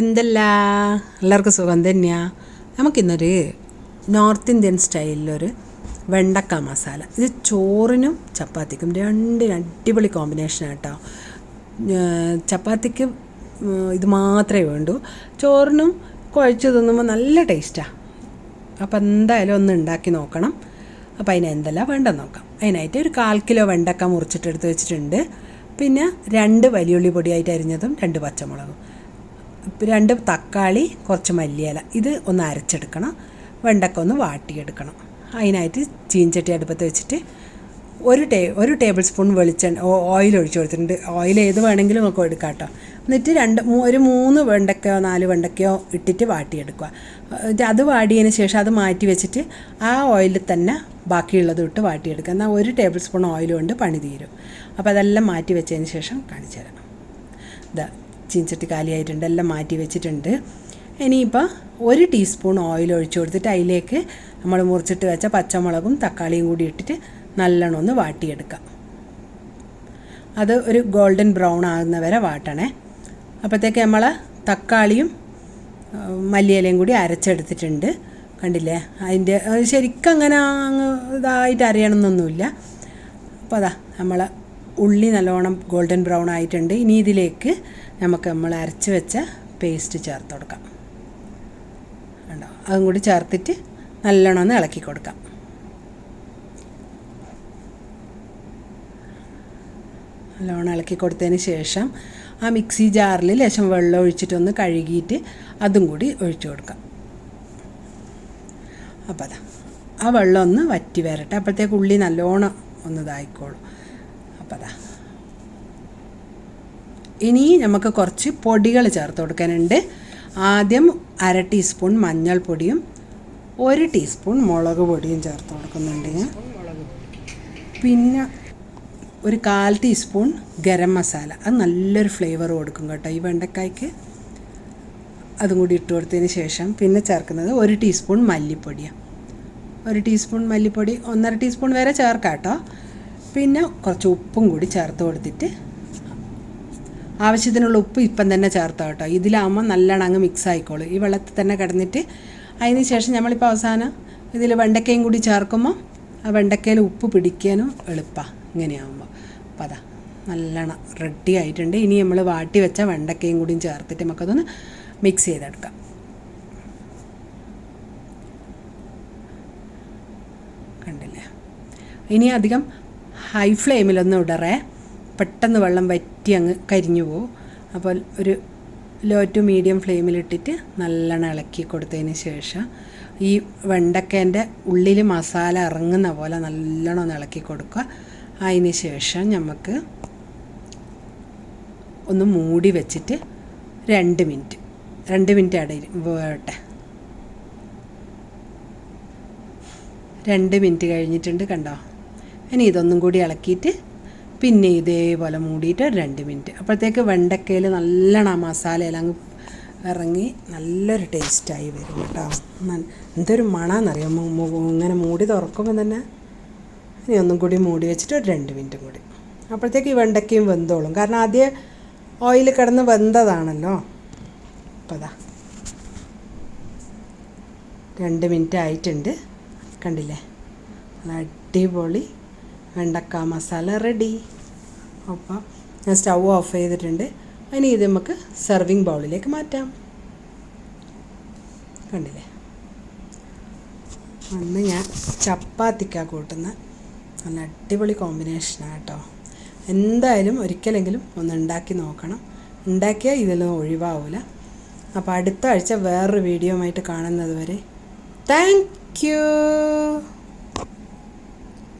എന്തല്ല? എല്ലാവർക്കും സുഖം തന്നെയാ. നമുക്കിന്നൊരു നോർത്ത് ഇന്ത്യൻ സ്റ്റൈലിലൊരു വെണ്ടക്ക മസാല. ഇത് ചോറിനും ചപ്പാത്തിക്കും രണ്ടിനും അടിപൊളി കോമ്പിനേഷനാണ് കേട്ടോ ചപ്പാത്തിക്ക് ഇത് മാത്രമേ വേണ്ടൂ. ചോറിനും കുഴച്ച് തിന്നുമ്പോൾ നല്ല ടേസ്റ്റാണ് അപ്പോൾ എന്തായാലും ഒന്ന് ഉണ്ടാക്കി നോക്കണം. അപ്പോൾ അതിന് എന്തെല്ലാം വേണ്ടെന്ന് നോക്കാം. അതിനായിട്ട് ഒരു കാൽ കിലോ വെണ്ടക്ക മുറിച്ചിട്ടെടുത്ത് വെച്ചിട്ടുണ്ട്. പിന്നെ രണ്ട് വലിയുള്ളി പൊടിയായിട്ട് അരിഞ്ഞതും രണ്ട് പച്ചമുളകും. രണ്ട് തക്കാളി കുറച്ച് മല്ലിയില. ഇത് ഒന്ന് അരച്ചെടുക്കണം. വെണ്ടക്ക ഒന്ന് വാട്ടിയെടുക്കണം. അതിനായിട്ട് ചീഞ്ചട്ടി അടുപ്പത്ത് വെച്ചിട്ട് ഒരു ടേ ഒരു ടേബിൾ സ്പൂൺ വെളിച്ചെണ്ണ ഓയിൽ ഒഴിച്ചു കൊടുത്തിട്ടുണ്ട്. ഓയിൽ ഏത് വേണമെങ്കിലും നമുക്ക് എടുക്കാം കേട്ടോ. എന്നിട്ട് രണ്ട് ഒരു മൂന്ന് വെണ്ടക്കയോ നാല് വെണ്ടക്കയോ ഇട്ടിട്ട് വാട്ടിയെടുക്കുക. അത് വാടിയതിന് ശേഷം അത് മാറ്റി വെച്ചിട്ട് ആ ഓയിലിൽ തന്നെ ബാക്കിയുള്ളത് ഇട്ട് വാട്ടിയെടുക്കുക. എന്നാൽ ഒരു ടേബിൾ സ്പൂൺ ഓയിൽ കൊണ്ട് പണി തീരും. അപ്പോൾ അതെല്ലാം മാറ്റി വെച്ചതിന് ശേഷം കാണിച്ചു തരാം. ഇതാ ചീഞ്ചട്ടി കാലിയായിട്ടുണ്ട് എല്ലാം മാറ്റി വെച്ചിട്ടുണ്ട്. ഇനിയിപ്പോൾ ഒരു ടീസ്പൂൺ ഓയിൽ ഒഴിച്ചു കൊടുത്തിട്ട് അതിലേക്ക് നമ്മൾ മുറിച്ചിട്ട് വെച്ച പച്ചമുളകും തക്കാളിയും കൂടി ഇട്ടിട്ട് നല്ലോണം ഒന്ന് വാട്ടിയെടുക്കാം. അത് ഒരു ഗോൾഡൻ ബ്രൗൺ ആകുന്ന വരെ വാട്ടണേ. അപ്പോഴത്തേക്ക് നമ്മൾ തക്കാളിയും മല്ലിയിലയും കൂടി അരച്ചെടുത്തിട്ടുണ്ട്. കണ്ടില്ലേ? അതിന്റെ ശരിക്കും അങ്ങനെ അങ്ങ് ഇതായിട്ട് അറിയണമെന്നൊന്നുമില്ല അപ്പോൾ അതാ നമ്മൾ ഉള്ളി നല്ലോണം ഗോൾഡൻ ബ്രൗൺ ആയിട്ടുണ്ട്. ഇനി ഇതിലേക്ക് നമുക്ക് നമ്മൾ അരച്ച് വെച്ച പേസ്റ്റ് ചേർത്ത് കൊടുക്കാം. ഉണ്ടോ അതും കൂടി ചേർത്തിട്ട് നല്ലോണം ഒന്ന് ഇളക്കി കൊടുക്കാം. നല്ലോണം ഇളക്കി കൊടുത്തതിന് ശേഷം ആ മിക്സി ജാറിൽ ലേശം വെള്ളം ഒഴിച്ചിട്ടൊന്ന് കഴുകിയിട്ട് അതും കൂടി ഒഴിച്ചു കൊടുക്കാം. അപ്പോൾ അതാ ആ വെള്ളം ഒന്ന് വറ്റി വരട്ടെ. അപ്പോഴത്തേക്ക് ഉള്ളി നല്ലോണം ഒന്ന് ഇതായിക്കോളും. അപ്പോൾ ഇനി നമുക്ക് കുറച്ച് പൊടികൾ ചേർത്ത് കൊടുക്കാനുണ്ട്. ആദ്യം അര ടീസ്പൂൺ മഞ്ഞൾപ്പൊടിയും ഒരു ടീസ്പൂൺ മുളക് പൊടിയും ചേർത്ത് കൊടുക്കുന്നുണ്ട് ഞാൻ. പിന്നെ ഒരു കാൽ ടീസ്പൂൺ ഗരം മസാല. അത് നല്ലൊരു ഫ്ലേവർ കൊടുക്കും കേട്ടോ ഈ വെണ്ടക്കായ്ക്ക് അതും കൂടി ഇട്ട് കൊടുത്തതിന് ശേഷം പിന്നെ ചേർക്കുന്നത് ഒരു ടീസ്പൂൺ മല്ലിപ്പൊടിയാണ് ഒരു ടീസ്പൂൺ മല്ലിപ്പൊടി ഒന്നര ടീസ്പൂൺ വരെ ചേർക്കാം കേട്ടോ. പിന്നെ കുറച്ച് ഉപ്പും കൂടി ചേർത്ത് കൊടുത്തിട്ട് ആവശ്യത്തിനുള്ള ഉപ്പ് ഇപ്പം തന്നെ ചേർത്തോ കേട്ടോ. ഇതിലാകുമ്പോൾ നല്ലോണം അങ്ങ് മിക്സ് ആയിക്കോളും. ഈ വെള്ളത്തിൽ തന്നെ കിടന്നിട്ട് അതിന് ശേഷം നമ്മളിപ്പോൾ അവസാനം ഇതിൽ വെണ്ടക്കയും കൂടി ചേർക്കുമ്പോൾ ആ വെണ്ടക്കയിൽ ഉപ്പ് പിടിക്കാനും എളുപ്പമാണ് ഇങ്ങനെയാകുമ്പോൾ അപ്പോൾ അതാ നല്ലോണം റെഡി ആയിട്ടുണ്ട്. ഇനി നമ്മൾ വാട്ടി വെച്ച വെണ്ടക്കയും കൂടിയും ചേർത്തിട്ട് നമുക്കതൊന്ന് മിക്സ് ചെയ്തെടുക്കാം. കണ്ടില്ലേ? ഇനി അധികം ഹൈ ഫ്ലെയിമിലൊന്നും ഇടറേ. പെട്ടെന്ന് വെള്ളം വറ്റി അങ്ങ് കരിഞ്ഞു പോവും. അപ്പോൾ ഒരു ലോ ടു മീഡിയം ഫ്ലെയിമിലിട്ടിട്ട് നല്ലോണം ഇളക്കി കൊടുത്തതിന് ശേഷം ഈ വെണ്ടക്കേന്റെ ഉള്ളിൽ മസാല ഇറങ്ങുന്ന പോലെ നല്ലോണം ഒന്ന് ഇളക്കി കൊടുക്കുക. അതിന് ശേഷം നമുക്ക് ഒന്ന് മൂടി വെച്ചിട്ട് രണ്ട് മിനിറ്റ് രണ്ട് മിനിറ്റ് ഇടയിൽ വേട്ടെ രണ്ട് മിനിറ്റ് കഴിഞ്ഞിട്ടുണ്ട് കണ്ടോ? ഇനി ഇതൊന്നും കൂടി ഇളക്കിയിട്ട് പിന്നെ ഇതേപോലെ മൂടിയിട്ട് രണ്ട് മിനിറ്റ്. അപ്പോഴത്തേക്ക് വെണ്ടക്കയിൽ നല്ലോണം ആ മസാലയെല്ലാം അങ്ങ് ഇറങ്ങി നല്ലൊരു ടേസ്റ്റായി വരും കേട്ടോ. എന്തൊരു മണമെന്നറിയാം ഇങ്ങനെ മൂടി തുറക്കുമ്പോൾ തന്നെ ഇനി ഒന്നും കൂടി മൂടി വെച്ചിട്ട് ഒരു രണ്ട് മിനിറ്റും കൂടി. അപ്പോഴത്തേക്ക് ഈ വെണ്ടക്കയും വെന്തോളും. കാരണം ആദ്യം ഓയിൽ കിടന്ന് വെന്തതാണല്ലോ. അപ്പോൾ അതാ രണ്ട് മിനിറ്റ് ആയിട്ടുണ്ട്. കണ്ടില്ലേ? നല്ല അടിപൊളി വെണ്ടക്ക മസാല റെഡി അപ്പോൾ ഞാൻ സ്റ്റൗ ഓഫ് ചെയ്തിട്ടുണ്ട്. ഇനി ഇത് നമുക്ക് സെർവിങ് ബൗളിലേക്ക് മാറ്റാം. കണ്ടില്ലേ? അന്ന് ഞാൻ ചപ്പാത്തിക്കാ കൂട്ടുന്ന നല്ല അടിപൊളി കോമ്പിനേഷനാണ് കേട്ടോ. എന്തായാലും ഒരിക്കലെങ്കിലും ഒന്ന് ഉണ്ടാക്കി നോക്കണം. ഉണ്ടാക്കിയാൽ ഇതിലൊന്നും ഒഴിവാവില്ല അപ്പോൾ അടുത്ത ആഴ്ച വേറൊരു വീഡിയോ ആയിട്ട് കാണുന്നത് വരെ. Thank you